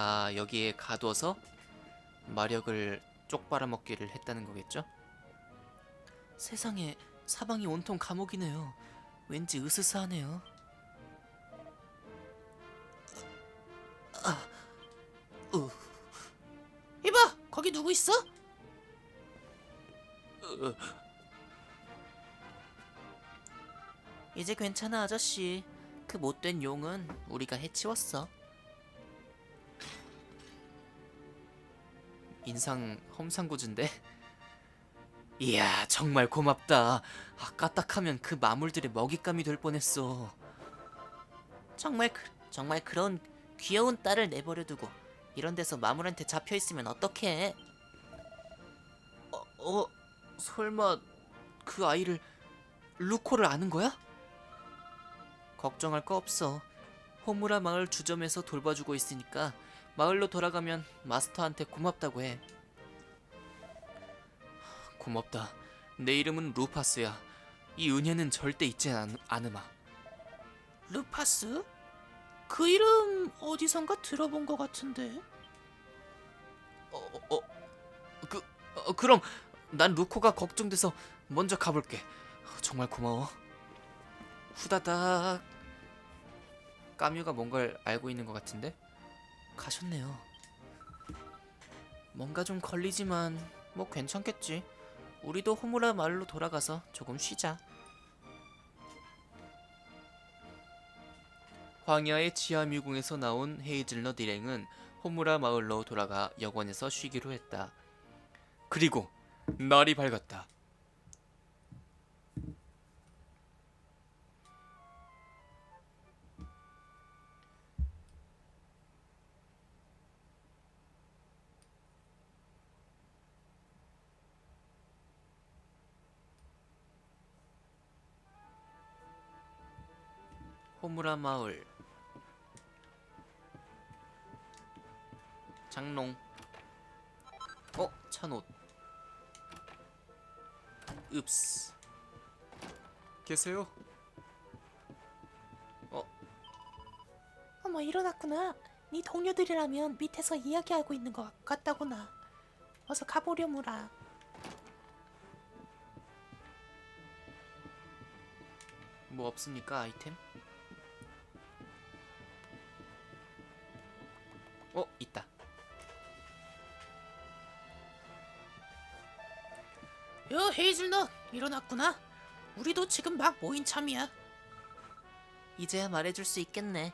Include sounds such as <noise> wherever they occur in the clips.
아 여기에 가둬서 마력을 쪽 빨아먹기를 했다는 거겠죠? 세상에 사방이 온통 감옥이네요. 왠지 으스스하네요. 아, 으, 이봐, 거기 누구 있어? 으. 이제 괜찮아 아저씨. 그 못된 용은 우리가 해치웠어. 인상 험상궂은데? <laughs> 이야 정말 고맙다. 아 까딱하면 그 마물들의 먹잇감이 될 뻔했어. 정말 그, 정말 그런 귀여운 딸을 내버려 두고 이런 데서 마물한테 잡혀 있으면 어떡해? 어, 어 설마 그 아이를 루코를 아는 거야? 걱정할 거 없어. 호무라 마을 주점에서 돌봐주고 있으니까 마을로 돌아가면 마스터한테 고맙다고 해. 고맙다. 내 이름은 루파스야. 이 은혜는 절대 잊지 않, 않으마. 루파스? 그 이름 어디선가 들어본 것 같은데. 어, 어, 어, 그, 어, 그럼 난 루코가 걱정돼서 먼저 가볼게. 정말 고마워. 후다닥. 까뮤가 뭔가를 알고 있는 것 같은데 가셨네요. 뭔가 좀 걸리지만 뭐 괜찮겠지. 우리도 호무라 마을로 돌아가서 조금 쉬자. 황야의 지하 미궁에서 나온 헤이즐넛 일행은 호무라 마을로 돌아가 여관에서 쉬기로 했다. 그리고 날이 밝았다. 호무라 마을 장롱 어? 찬옷 읍스 계세요? 어머 일어났구나. 네 동료들이라면 밑에서 이야기하고 있는 것 같다구나. 어서 가보려무라. 뭐 없습니까 아이템? 어? 있다 여 헤이즐넛 일어났구나. 우리도 지금 막 모인 참이야. 이제야 말해줄 수 있겠네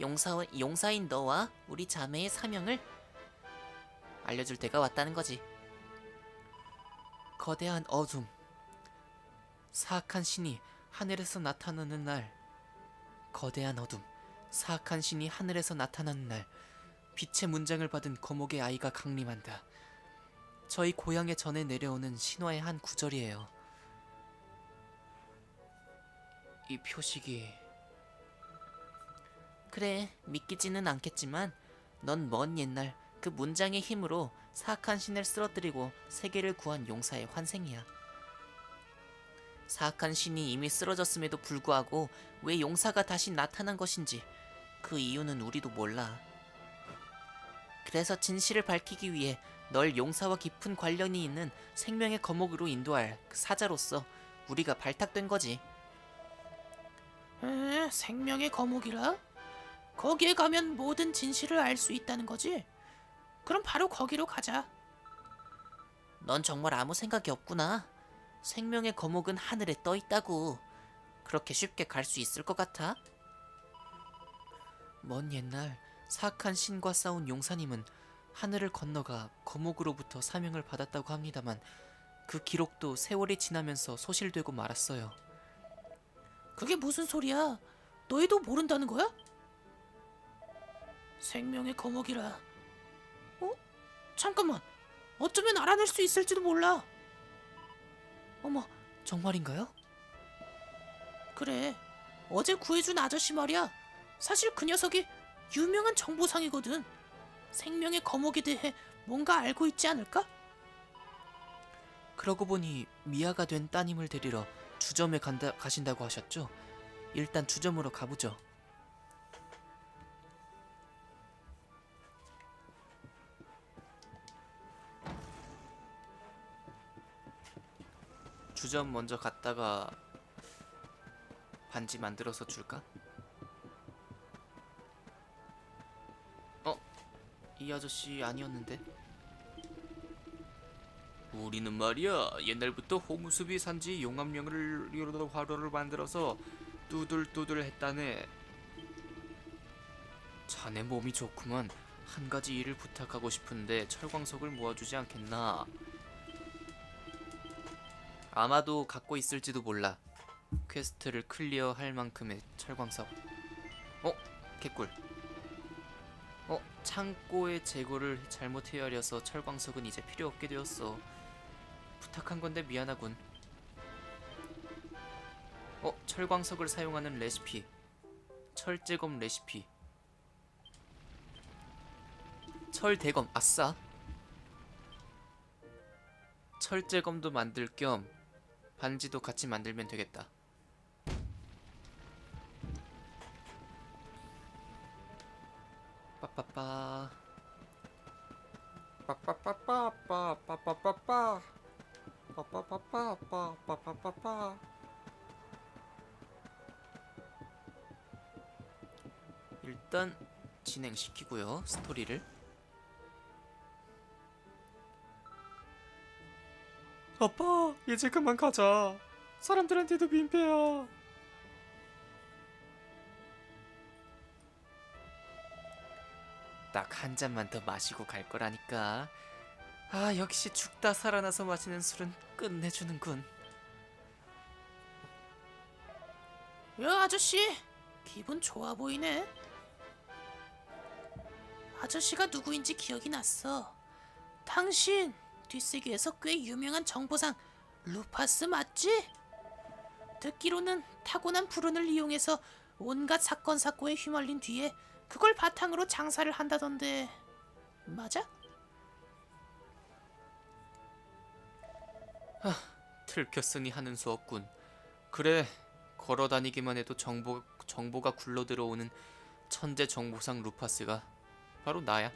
용사, 용사인 너와 우리 자매의 사명을 알려줄 때가 왔다는 거지 거대한 어둠 사악한 신이 하늘에서 나타나는 날 거대한 어둠 사악한 신이 하늘에서 나타나는 날 빛의 문장을 받은 거목의 아이가 강림한다 저희 고향에 전해 내려오는 신화의 한 구절이에요 이 표식이 그래, 믿기지는 않겠지만 넌 먼 옛날 그 문장의 힘으로 사악한 신을 쓰러뜨리고 세계를 구한 용사의 환생이야. 사악한 신이 이미 쓰러졌음에도 불구하고 왜 용사가 다시 나타난 것인지 그 이유는 우리도 몰라. 그래서 진실을 밝히기 위해 널 용사와 깊은 관련이 있는 생명의 거목으로 인도할 그 사자로서 우리가 발탁된 거지. 에, 생명의 거목이라? 거기에 가면 모든 진실을 알 수 있다는 거지? 그럼 바로 거기로 가자. 넌 정말 아무 생각이 없구나. 생명의 거목은 하늘에 떠 있다고. 그렇게 쉽게 갈 수 있을 것 같아? 먼 옛날 사악한 신과 싸운 용사님은 하늘을 건너가 거목으로부터 사명을 받았다고 합니다만 그 기록도 세월이 지나면서 소실되고 말았어요. 그게 무슨 소리야? 너희도 모른다는 거야? 생명의 거목이라. 어? 잠깐만. 어쩌면 알아낼 수 있을지도 몰라. 어머, 정말인가요? 그래. 어제 구해준 아저씨 말이야. 사실 그 녀석이 유명한 정보상이거든. 생명의 거목에 대해 뭔가 알고 있지 않을까? 그러고 보니 미아가 된 따님을 데리러 주점에 간다, 가신다고 하셨죠? 일단 주점으로 가보죠. 주점 먼저 갔다가 반지 만들어서 줄까? 이 아저씨 아니었는데? 우리는 말이야 옛날부터 호무수비 산지 용암령을 이로도 화로를 만들어서 뚜들뚜들 했다네. 자네 몸이 좋구만. 한 가지 일을 부탁하고 싶은데 철광석을 모아주지 않겠나? 아마도 갖고 있을지도 몰라. 퀘스트를 클리어할 만큼의 철광석. 어? 개꿀 어? 창고의 재고를 잘못 헤아려서 철광석은 이제 필요 없게 되었어 부탁한 건데 미안하군 어? 철광석을 사용하는 레시피 철제검 레시피 철대검 아싸 철제검도 만들 겸 반지도 같이 만들면 되겠다 빠빠빠빠 빠빠빠빠 빠빠빠빠. 빠빠빠빠 빠빠빠빠 일단 진행시키고요 스토리를. 아빠 이제 그만 가자. 사람들한테도 민폐야. 한 잔만 더 마시고 갈 거라니까. 아 역시 죽다 살아나서 마시는 술은 끝내주는군. 야 아저씨. 기분 좋아 보이네. 아저씨가 누구인지 기억이 났어. 당신 뒷세계에서 꽤 유명한 정보상 루파스 맞지? 듣기로는 타고난 불운을 이용해서 온갖 사건 사고에 휘말린 뒤에 그걸 바탕으로 장사를 한다던데. 맞아? 들켰으니 하는 수 없군. 그래 걸어다니기만 해도 정보, 정보가 굴러 들어오는 천재 정보상 루파스가 바로 나야.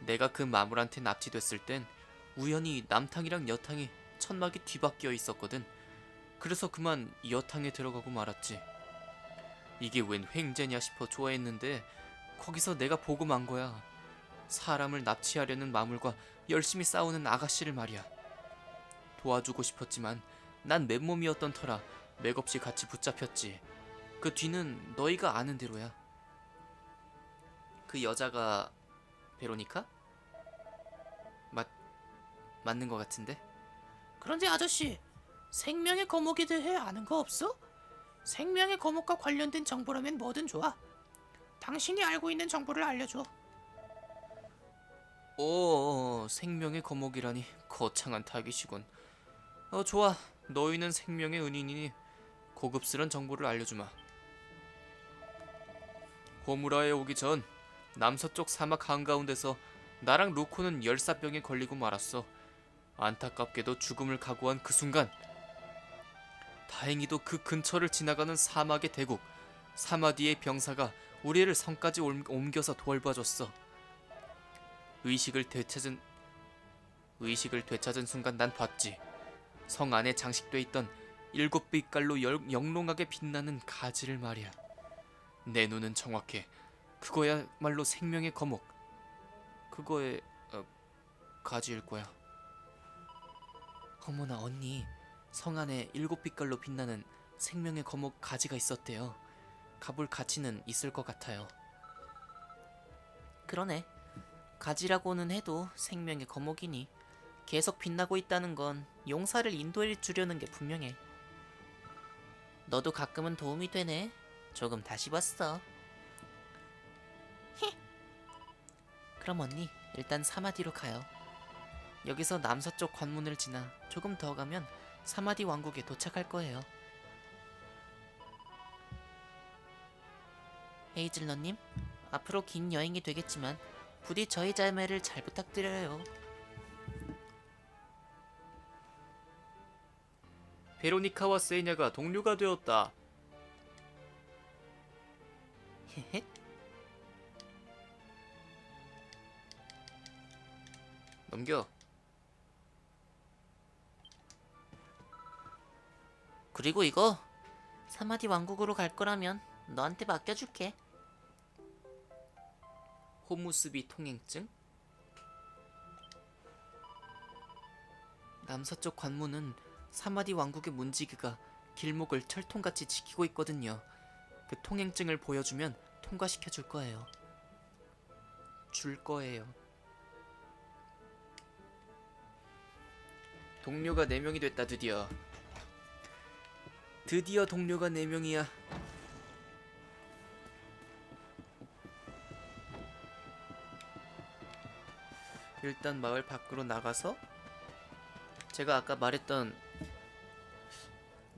내가 그 마물한테 납치됐을 땐 우연히 남탕이랑 여탕이 천막이 뒤바뀌어 있었거든. 그래서 그만 여탕에 들어가고 말았지 이게 웬 횡재냐 싶어 좋아했는데 거기서 내가 보고 만 거야 사람을 납치하려는 마물과 열심히 싸우는 아가씨를 말이야 도와주고 싶었지만 난 맨몸이었던 터라 맥없이 같이 붙잡혔지. 그 뒤는 너희가 아는 대로야. 그 여자가 베로니카? 맞 맞는 것 같은데? 그런데 아저씨 생명의 거목에 대해 아는 거 없어? 생명의 거목과 관련된 정보라면 뭐든 좋아 당신이 알고 있는 정보를 알려줘 오, 생명의 거목이라니 거창한 타깃이군. 어, 좋아. 너희는 생명의 은인이니 고급스런 정보를 알려주마. 호무라에 오기 전 남서쪽 사막 한가운데서 나랑 루코는 열사병에 걸리고 말았어. 안타깝게도 죽음을 각오한 그 순간 다행히도 그 근처를 지나가는 사막의 대국 사마디의 병사가 우리를 성까지 옮- 옮겨서 돌봐줬어. 의식을 되찾은 의식을 되찾은 순간 난 봤지. 성 안에 장식돼 있던 일곱 빛깔로 열- 영롱하게 빛나는 가지를 말이야. 내 눈은 정확해. 그거야말로 생명의 거목. 그거의 어, 가지일 거야. 어머나 언니, 성 안에 일곱 빛깔로 빛나는 생명의 거목 가지가 있었대요. 가볼 가치는 있을 것 같아요. 그러네. 가지라고는 해도 생명의 거목이니 계속 빛나고 있다는 건 용사를 인도해 주려는 게 분명해. 너도 가끔은 도움이 되네. 조금 다시 봤어. 히. 그럼 언니 일단 사마디로 가요. 여기서 남서쪽 관문을 지나 조금 더 가면 사마디 왕국에 도착할 거예요. 헤이즐넛님, 앞으로 긴 여행이 되겠지만 부디 저희 자매를 잘 부탁드려요. 베로니카와 세이냐가 동료가 되었다. 헤헤. 넘겨. 그리고 이거 사마디 왕국으로 갈 거라면 너한테 맡겨줄게. 호무스비 통행증? 남서쪽 관문은 사마디 왕국의 문지기가 길목을 철통같이 지키고 있거든요. 그 통행증을 보여주면 통과시켜 줄 거예요. 줄 거예요. 동료가 4명이 됐다 드디어. 드디어 동료가 4명이야. 일단 마을 밖으로 나가서 제가 아까 말했던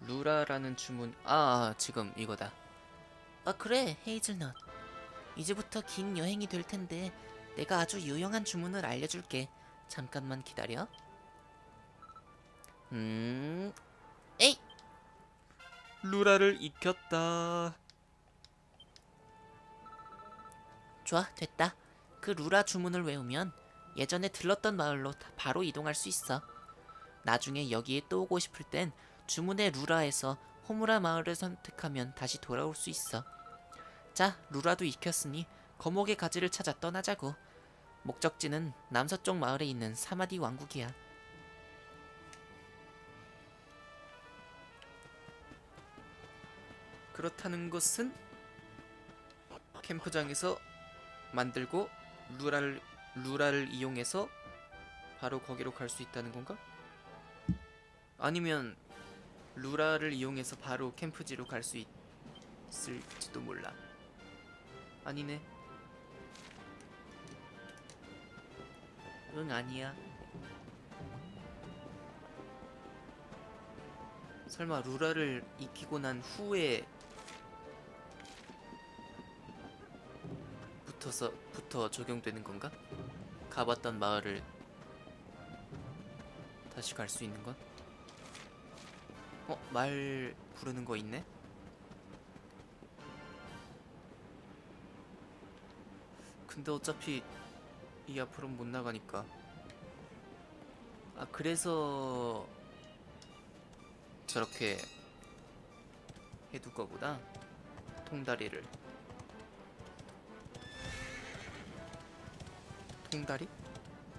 루라라는 주문 아, 아 지금 이거다 아 그래 헤이즐넛. 이제부터 긴 여행이 될 텐데 내가 아주 유용한 주문을 알려줄게. 잠깐만 기다려. 음, 에이 루라를 익혔다 좋아 됐다. 그 루라 주문을 외우면 예전에 들렀던 마을로 다- 바로 이동할 수 있어. 나중에 여기에 또 오고 싶을 땐 주문의 루라에서 호무라 마을을 선택하면 다시 돌아올 수 있어. 자, 루라도 익혔으니 거목의 가지를 찾아 떠나자고. 목적지는 남서쪽 마을에 있는 사마디 왕국이야. 그렇다는 것은 캠프장에서 만들고 루라를 루라를 이용해서 바로 거기로 갈 수 있다는 건가? 아니면 루라를 이용해서 바로 캠프지로 갈 수 있을지도 몰라. 아니네. 응 아니야. 설마 루라를 익히고 난 후에 붙어서 부터 적용되는 건가? 가봤던 마을을 다시 갈 수 있는 건? 어, 말 부르는 거 있네? 근데 어차피 이 앞으로는 못 나가니까. 아, 그래서 저렇게 해둘 거구나. 통다리를. 통다리?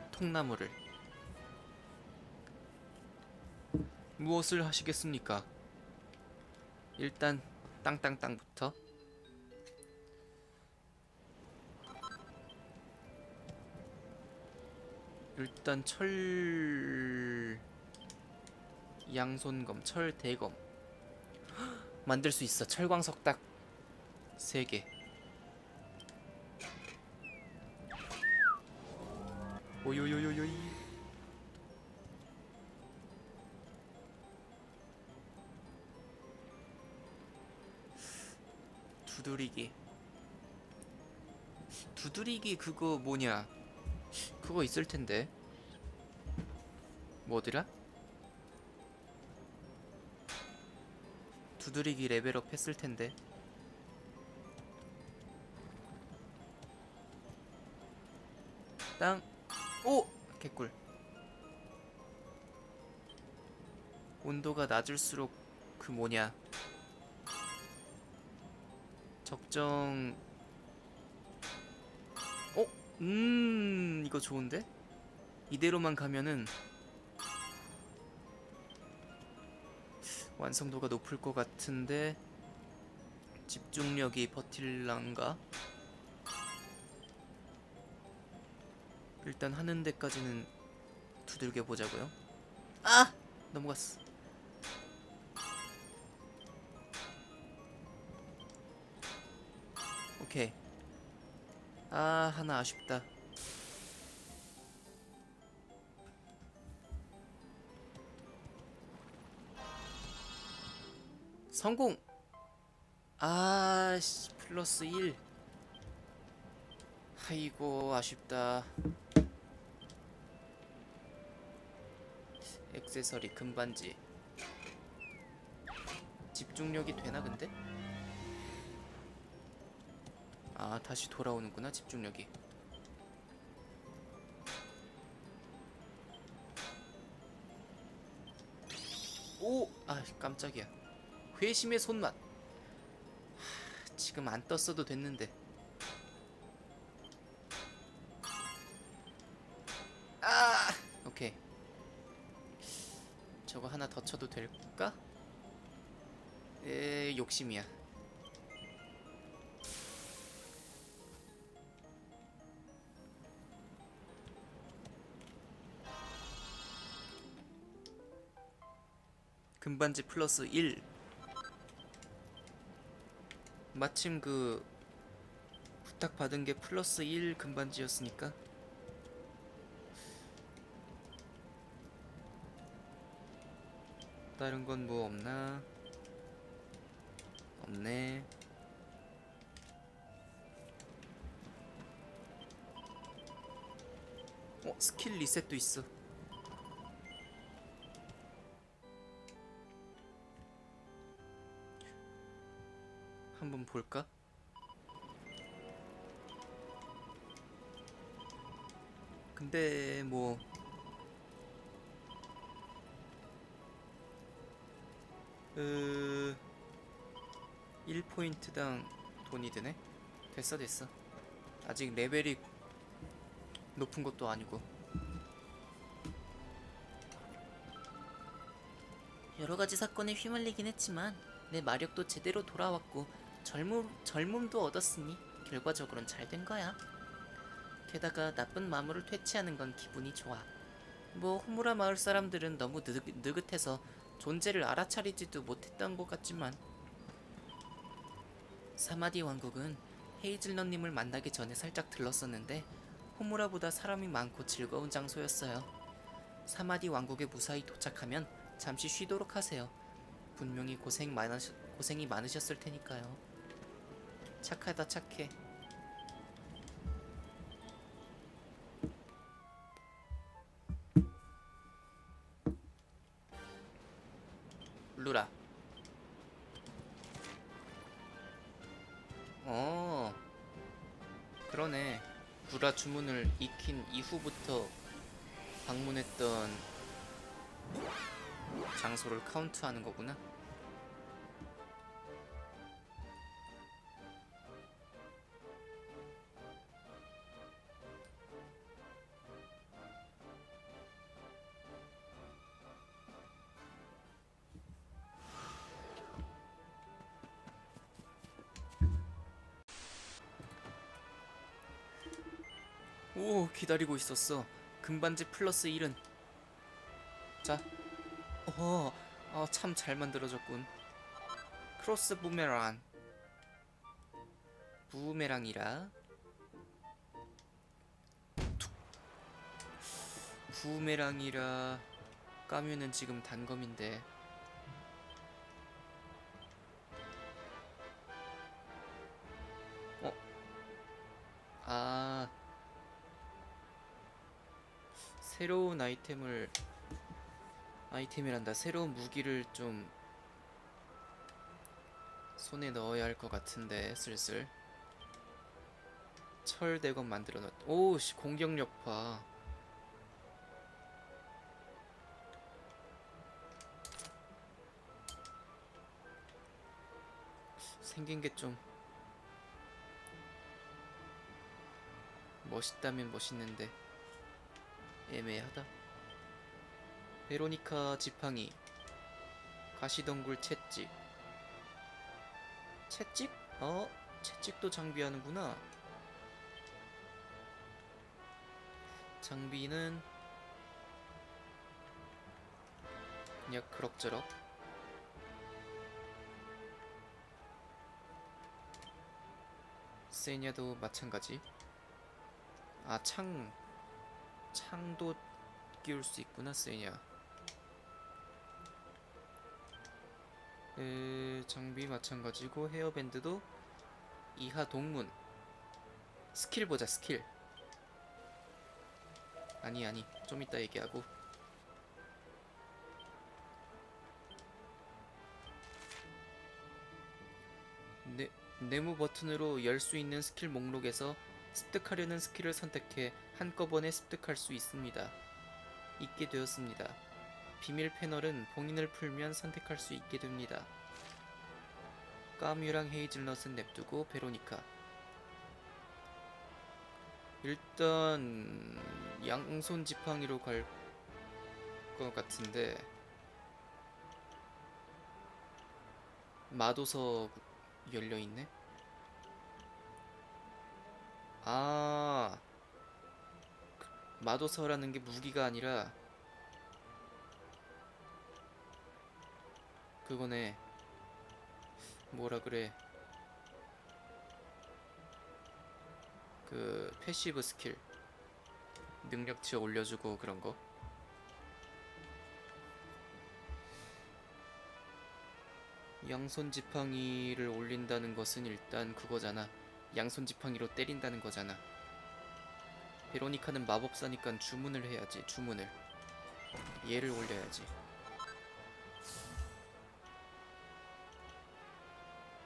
통나무를. 무엇을 하시겠습니까? 일단 땅땅땅부터 일단 철 양손검, 철 대검 <gasps> 만들 수 있어. 철광석 딱 3개. 오요요요요이. 두드리기. 두드리기 그거 뭐냐? 그거 있을 텐데. 뭐더라? 두드리기 레벨업 했을 텐데. 땅. 오! 개꿀. 온도가 낮을수록 그 뭐냐. 적정. 어? 음, 이거 좋은데? 이대로만 가면은 완성도가 높을 것 같은데 집중력이 버틸란가? 일단 하는 데까지는 두들겨 보자고요. 아! 넘어갔어. 오케이. 아, 하나 아쉽다. 성공! 아씨, 플러스 1. 아이고, 아쉽다. 액세서리 금반지. 집중력이 되나 근데? 아, 다시 돌아오는구나, 집중력이. 오! 아, 깜짝이야. 회심의 손맛. 하, 지금 안 떴어도 됐는데. 쳐도 될까? 에, 욕심이야. 금반지 플러스 1 마침 그 부탁받은 게 플러스 1 금반지였으니까 다른 건 뭐 없나? 없네. 어, 스킬 리셋도 있어. 한번 볼까? 근데 뭐 으... 1포인트당 돈이 드네? 됐어 됐어 아직 레벨이 높은 것도 아니고 여러 가지 사건에 휘말리긴 했지만 내 마력도 제대로 돌아왔고 젊음, 젊음도 얻었으니 결과적으론 잘 된 거야. 게다가 나쁜 마물을 퇴치하는 건 기분이 좋아. 뭐 호무라 마을 사람들은 너무 느긋, 느긋해서 존재를 알아차리지도 못했던 것 같지만 사마디 왕국은 헤이즐넛님을 만나기 전에 살짝 들렀었는데 호무라보다 사람이 많고 즐거운 장소였어요. 사마디 왕국에 무사히 도착하면 잠시 쉬도록 하세요. 분명히 고생 많으, 고생이 많으셨을 테니까요. 착하다 착해. 그러네. 루라 주문을 익힌 이후부터 방문했던 장소를 카운트하는 거구나 기다리고 있었어. 금반지 플러스 1은? 자. 어, 어, 참 잘 만들어졌군. 크로스 부메랑. 부메랑이라. 툭. 부메랑이라. 까면은 지금 단검인데. 어? 아 새로운 아이템을 아이템이란다. 새로운 무기를 좀 손에 넣어야 할 것 같은데 슬슬. 철 대검 만들어 놨 오씨 공격력 봐 생긴 게 좀 멋있다면 멋있는데 애매하다. 베로니카 지팡이 가시덩굴 채찍 채찍? 어? 채찍도 장비하는구나 장비는 그냥 그럭저럭 세냐도 마찬가지 아창 창도 끼울 수 있구나 세냐. 에, 장비 마찬가지고 헤어밴드도 이하 동문. 스킬 보자 스킬. 아니 아니 좀 이따 얘기하고. 네, 네모 버튼으로 열 수 있는 스킬 목록에서 습득하려는 스킬을 선택해 한꺼번에 습득할 수 있습니다. 있게 되었습니다. 비밀 패널은 봉인을 풀면 선택할 수 있게 됩니다. 까뮤랑 헤이즐넛은 냅두고 베로니카 일단 양손 지팡이로 갈 것 같은데 마도서 열려 있네. 아그 마도서라는 게 무기가 아니라 그거네. 뭐라 그래? 그 패시브 스킬 능력치 올려주고 그런 거. 양손 지팡이를 올린다는 것은 일단 그거잖아. 양손 지팡이로 때린다는 거잖아. 베로니카는 마법사니까 주문을 해야지. 주문을. 얘를 올려야지.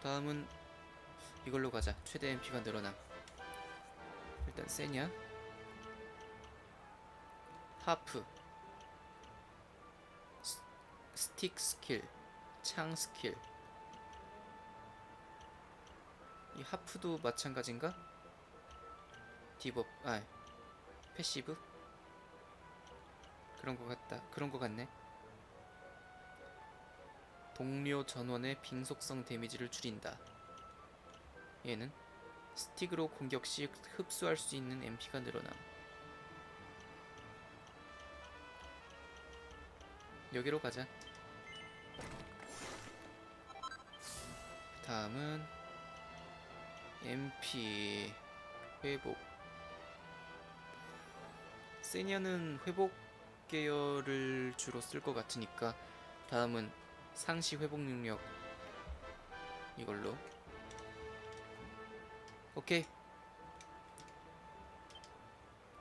다음은 이걸로 가자. 최대 MP가 늘어남. 일단 세냐? 하프. 스, 스틱 스킬. 창 스킬. 이 하프도 마찬가지인가? 디버 아 패시브 그런 거 같다. 그런 거 같네. 동료 전원의 빙속성 데미지를 줄인다. 얘는 스틱으로 공격 시 흡수할 수 있는 MP가 늘어남. 여기로 가자. 다음은 MP 회복. 세니아는 회복 계열을 주로 쓸 것 같으니까 다음은 상시 회복 능력 이걸로. 오케이.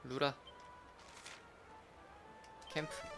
루라. 캠프